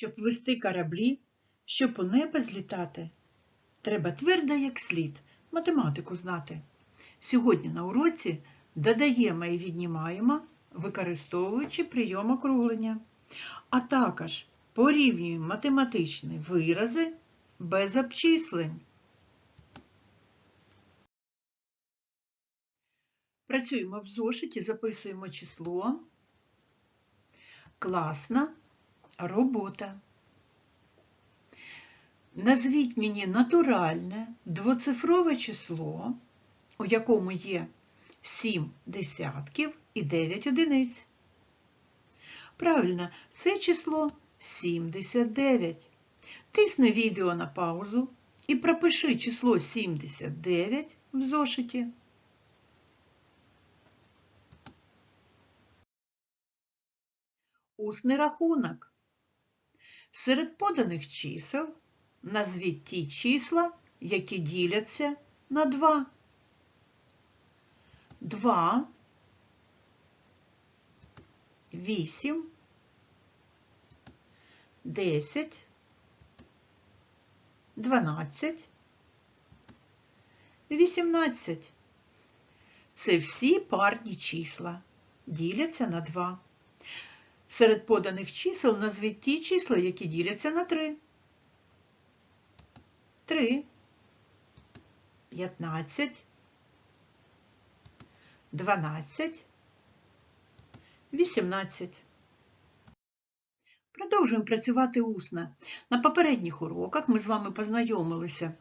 Щоб вести кораблі, щоб у небо злітати, треба твердо як слід математику знати. Сьогодні на уроці додаємо і віднімаємо, використовуючи прийом округлення, а також порівнюємо математичні вирази без обчислень. Працюємо в зошиті, записуємо число. Класна робота. Назвіть мені натуральне двоцифрове число, у якому є 7 десятків і 9 одиниць. Правильно, це число 79. Тисни відео на паузу і пропиши число 79 в зошиті. Усний рахунок. Серед поданих чисел назвіть ті числа, які діляться на 2. 2, 8, 10, 12, 18. Це всі парні числа. Діляться на 2. Серед поданих чисел назвіть ті числа, які діляться на 3. 3, 15, 12, 18. Продовжуємо працювати усно. На попередніх уроках ми з вами познайомилися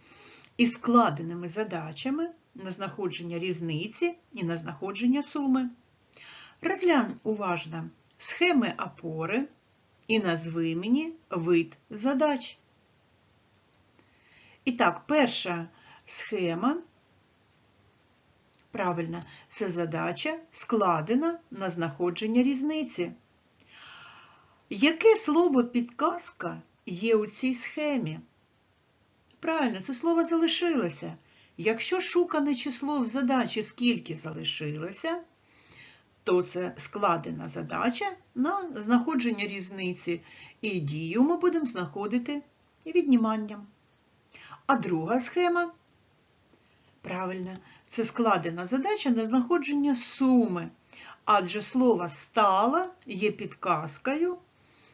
із складеними задачами на знаходження різниці і на знаходження суми. Розглянь уважно схеми опори і назви мені вид задач. І так, перша схема, правильно, це задача складена на знаходження різниці. Яке слово підказка є у цій схемі? Правильно, це слово залишилося. Якщо шукане число в задачі скільки залишилося, то це складена задача на знаходження різниці, і дію ми будемо знаходити відніманням. А друга схема, правильно, це складена задача на знаходження суми, адже слово стала є підказкою,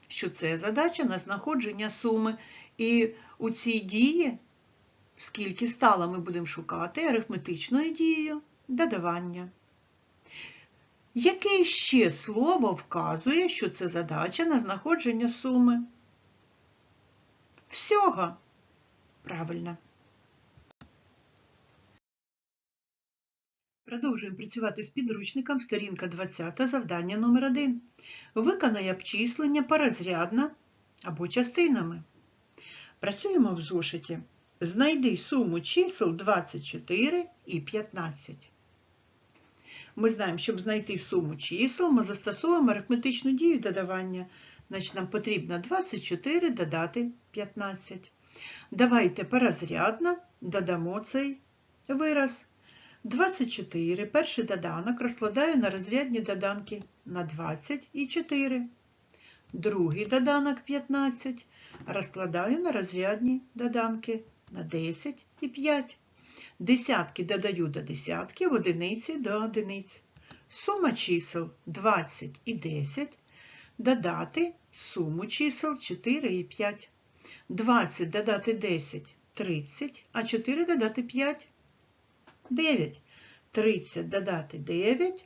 що це задача на знаходження суми. І у цій дії, скільки стала, ми будемо шукати арифметичною дією додавання. Яке ще слово вказує, що це задача на знаходження суми? Всього. Правильно. Продовжуємо працювати з підручником, сторінка 20, завдання номер 1. Виконай обчислення порозрядно або частинами. Працюємо в зошиті. Знайди суму чисел 24 і 15. Ми знаємо, щоб знайти суму чисел, ми застосовуємо арифметичну дію додавання. Значить, нам потрібно 24 додати 15. Давайте порозрядно додамо цей вираз. 24. Перший доданок розкладаю на розрядні доданки на 20 і 4. Другий доданок 15 розкладаю на розрядні доданки на 10 і 5. Десятки додаю до десятків, одиниці до одиниць. Сума чисел 20 і 10. Додати суму чисел 4 і 5. 20 додати 10 30, а 4 додати 5 9. 30 додати 9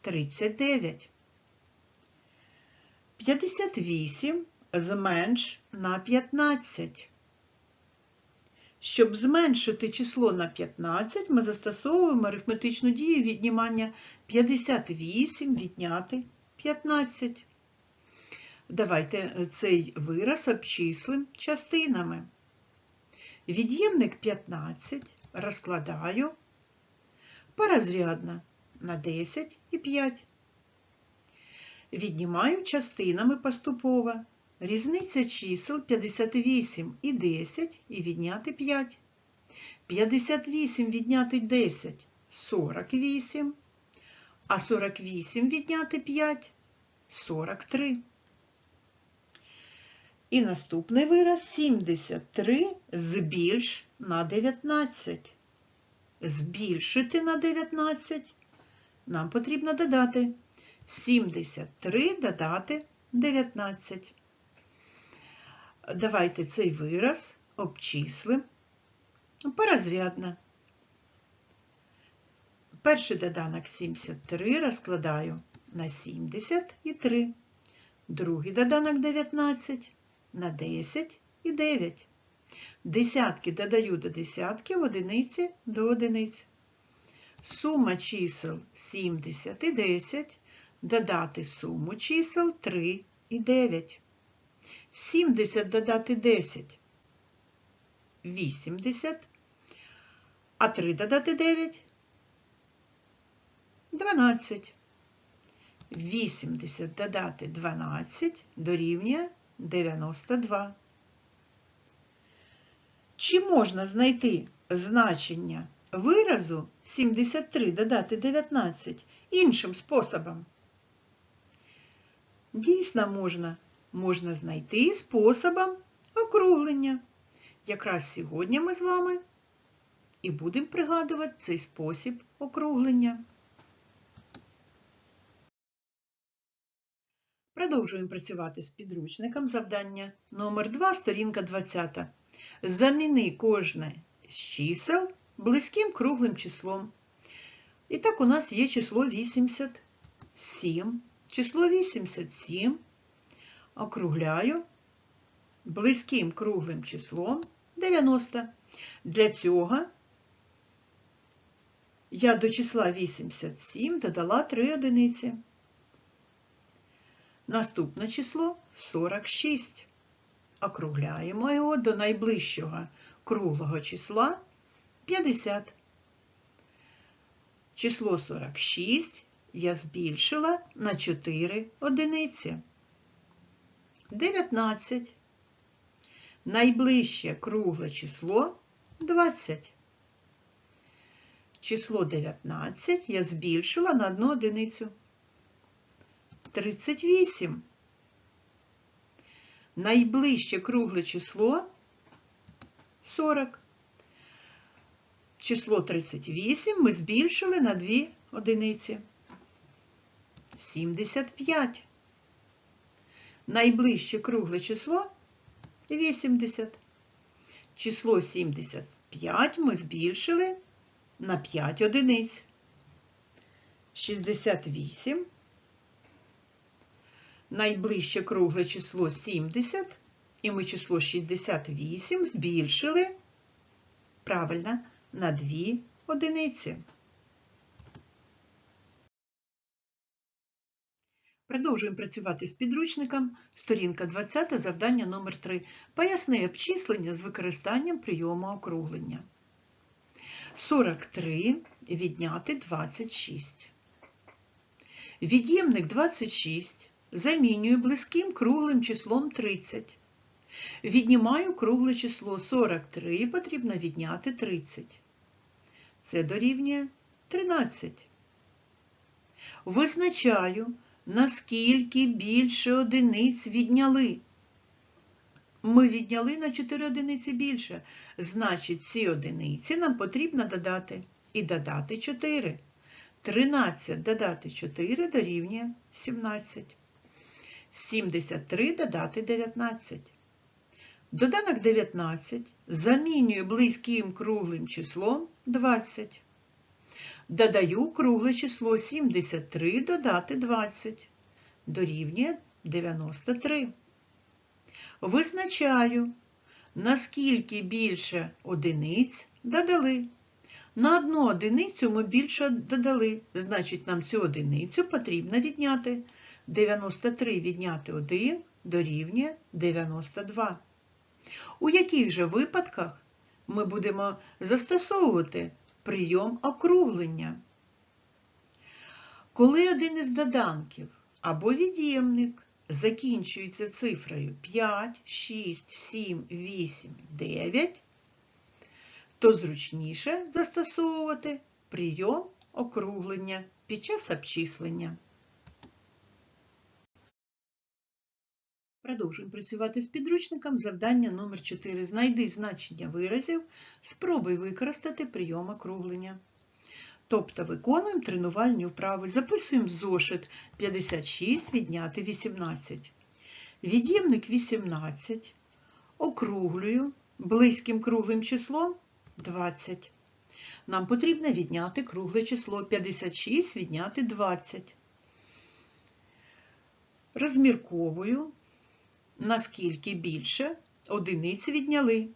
39. 58 зменш на 15. Щоб зменшити число на 15, ми застосовуємо арифметичну дію віднімання 58 відняти 15. Давайте цей вираз обчислимо частинами. Від'ємник 15 розкладаю порозрядно на 10 і 5. Віднімаю частинами поступово. Різниця чисел 58 і 10 і відняти 5. 58 відняти 10 48, а 48 відняти 5 43. І наступний вираз 73 збільш на 19. Збільшити на 19 нам потрібно додати 73 додати 19. Давайте цей вираз обчислимо порозрядно. Перший доданок 73 розкладаю на 70 і 3. Другий доданок 19 на 10 і 9. Десятки додаю до десятків, одиниці до одиниць. Сума чисел 70 і 10. Додати суму чисел 3 і 9. 70 додати 10 80. А 3 додати 9 12. 80 додати 12 дорівнює 92. Чи можна знайти значення виразу 73 додати 19 іншим способом? Дійсно можна. Можна знайти способом округлення. Якраз сьогодні ми з вами і будемо пригадувати цей спосіб округлення. Продовжуємо працювати з підручником. Завдання номер 2 сторінка 20. Заміни кожне з чисел близьким круглим числом. І так у нас є число 87. Число 87 округляю близьким круглим числом 90. Для цього я до числа 87 додала 3 одиниці. Наступне число 46. Округляємо його до найближчого круглого числа 50. Число 46 я збільшила на 4 одиниці. 19. Найближче кругле число 20. Число 19 я збільшила на 1 одиницю. 38. Найближче кругле число 40. Число 38 ми збільшили на 2 одиниці. 75. Найближче кругле число 80. Число 75 ми збільшили на 5 одиниць. 68. Найближче кругле число 70, і ми число 68 збільшили, правильно, на 2 одиниці. Продовжуємо працювати з підручником. Сторінка 20, завдання номер 3. Поясни обчислення з використанням прийому округлення. 43 відняти 26. Від'ємник 26 замінюю близьким круглим числом 30. Віднімаю кругле число 43, потрібно відняти 30. Це дорівнює 13. Визначаю, наскільки більше одиниць відняли. Ми відняли на 4 одиниці більше. Значить, ці одиниці нам потрібно додати. І додати 4. 13 додати 4 дорівнює 17. 73 додати 19. Доданок 19 замінюю близьким круглим числом 20. Додаю кругле число 73 додати 20. Дорівнює 93. Визначаю, наскільки більше одиниць додали. На одну одиницю ми більше додали, значить, нам цю одиницю потрібно відняти. 93 відняти 1 дорівнює 92. У яких же випадках ми будемо застосовувати прийом округлення? Коли один із доданків або від'ємник закінчується цифрою 5, 6, 7, 8, 9, то зручніше застосовувати прийом округлення під час обчислення. Продовжуємо працювати з підручником. Завдання номер 4. Знайди значення виразів, спробуй використати прийом округлення. Тобто виконуємо тренувальні вправи. Записуємо зошит 56 відняти 18. Від'ємник 18. Округлюю близьким круглим числом 20. Нам потрібно відняти кругле число 56 відняти 20. Розмірковую, наскільки більше одиниці відняли.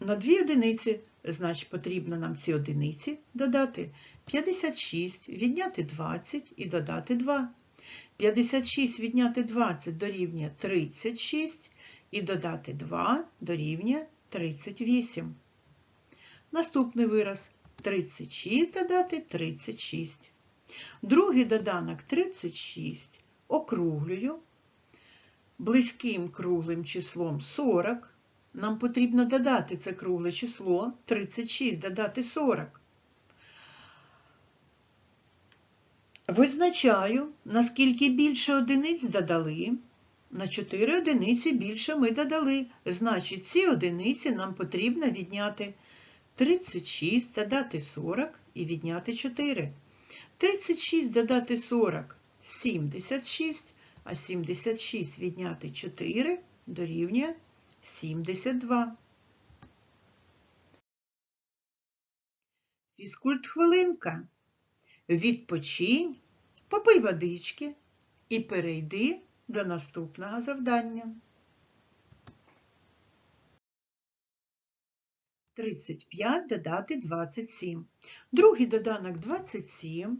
На дві одиниці, значить, потрібно нам ці одиниці додати 56, відняти 20 і додати 2. 56 відняти 20 дорівнює 36 і додати 2 дорівнює 38. Наступний вираз 36 додати 36. Другий доданок 36 округлюю. Близьким круглим числом 40. Нам потрібно додати це кругле число 36, додати 40. Визначаю, наскільки більше одиниць додали. На 4 одиниці більше ми додали. Значить, ці одиниці нам потрібно відняти 36, додати 40 і відняти 4. 36 додати 40 76, а 76 відняти 4 дорівнює 72. Фізкульт хвилинка. Відпочинь, попий водички і перейди до наступного завдання. 35 додати 27. Другий доданок 27.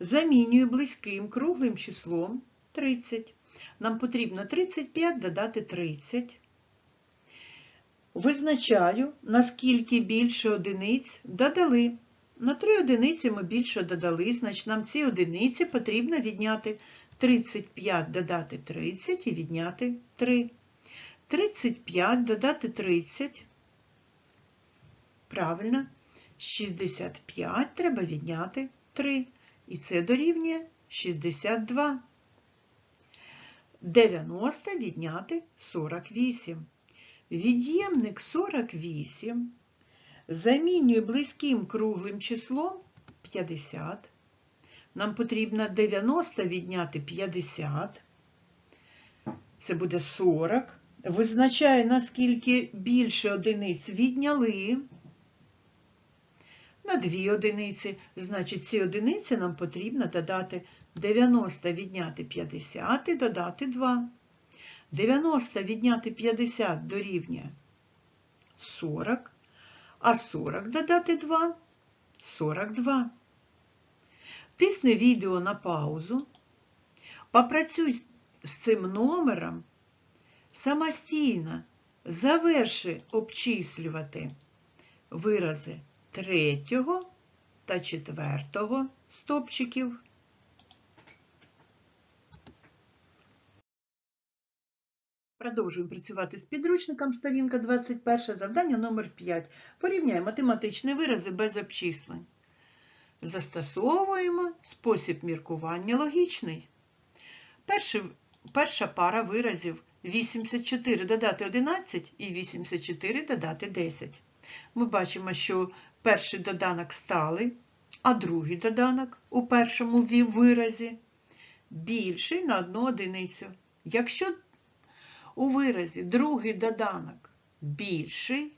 Замінюю близьким круглим числом 30. Нам потрібно 35 додати 30. Визначаю, наскільки більше одиниць додали. На 3 одиниці ми більше додали, значить нам ці одиниці потрібно відняти 35 додати 30 і відняти 3. 35 додати 30. Правильно, 65 треба відняти 3. І це дорівнює 62. 90 відняти 48. Від'ємник 48 замінює близьким круглим числом 50. Нам потрібно 90 відняти 50. Це буде 40. Визначає, наскільки більше одиниць відняли. На 2 одиниці, значить, ці одиниці нам потрібно додати. 90 відняти 50 і додати 2. 90 відняти 50 дорівнює 40, а 40 додати 2 42. Тисни відео на паузу, попрацюй з цим номером. Самостійно, заверши обчислювати вирази третього та четвертого стопчиків. Продовжуємо працювати з підручником, сторінка 21, завдання номер 5. Порівняй математичні вирази без обчислень. Застосовуємо спосіб міркування логічний. Перший, перша пара виразів 84 додати 11 і 84 додати 10. Ми бачимо, що перший доданок сталий, а другий доданок у першому виразі більший на одну одиницю. Якщо у виразі другий доданок більший,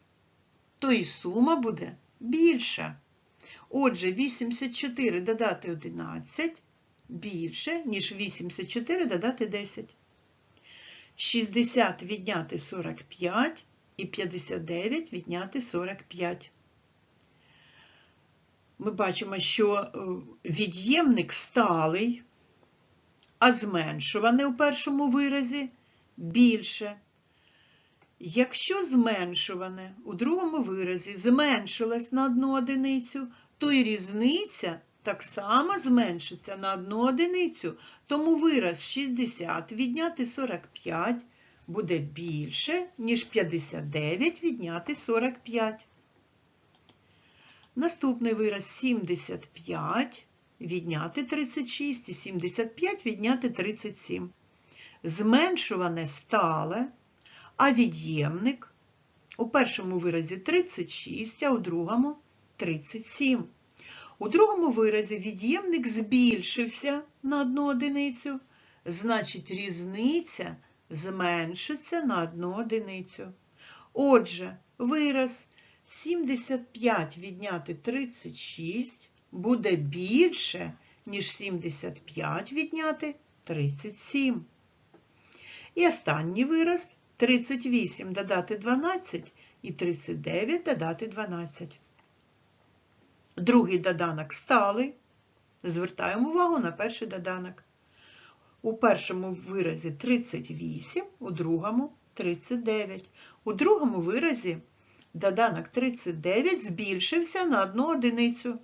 то і сума буде більша. Отже, 84 додати 11 більше, ніж 84 додати 10. 60 відняти 45 і 59 відняти 45. Ми бачимо, що від'ємник сталий, а зменшуваний у першому виразі більше. Якщо зменшуване у другому виразі зменшилось на одну одиницю, то і різниця так само зменшиться на одну одиницю. Тому вираз 60 відняти 45 буде більше, ніж 59 відняти 45. Наступний вираз 75 відняти 36 і 75 відняти 37. зменшуване стале, а від'ємник у першому виразі 36, а у другому 37. У другому виразі від'ємник збільшився на одну одиницю, значить різниця зменшиться на одну одиницю. Отже, вираз 75 відняти 36 буде більше, ніж 75 відняти 37. І останній вираз 38 додати 12 і 39 додати 12. Другий доданок сталий. Звертаємо увагу на перший доданок. У першому виразі 38, у другому 39. У другому виразі доданок 39 збільшився на одну одиницю.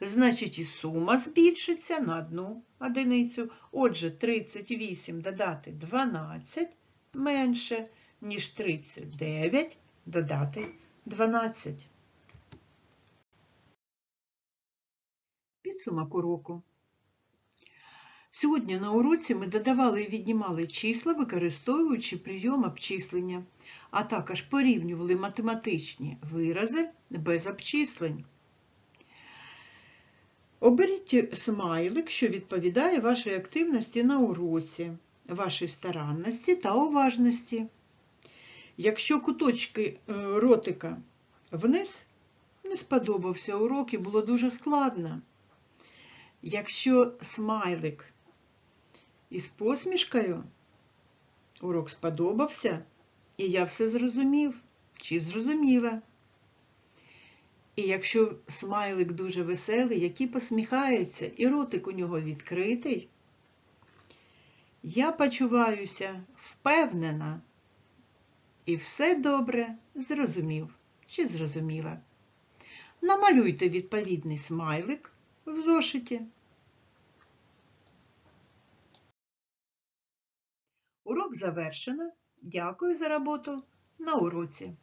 Значить, і сума збільшиться на одну одиницю. Отже, 38 додати 12 менше, ніж 39 додати 12. Підсумок уроку. Сьогодні на уроці ми додавали і віднімали числа, використовуючи прийом обчислення, а також порівнювали математичні вирази без обчислень. Оберіть смайлик, що відповідає вашій активності на уроці, вашій старанності та уважності. Якщо куточки е, ротика вниз, не сподобався урок і було дуже складно. Якщо смайлик із посмішкою, урок сподобався, і я все зрозумів чи зрозуміла. І якщо смайлик дуже веселий, який посміхається, і ротик у нього відкритий, я почуваюся впевнена і все добре зрозумів чи зрозуміла. Намалюйте відповідний смайлик в зошиті. Урок завершено. Дякую за роботу на уроці.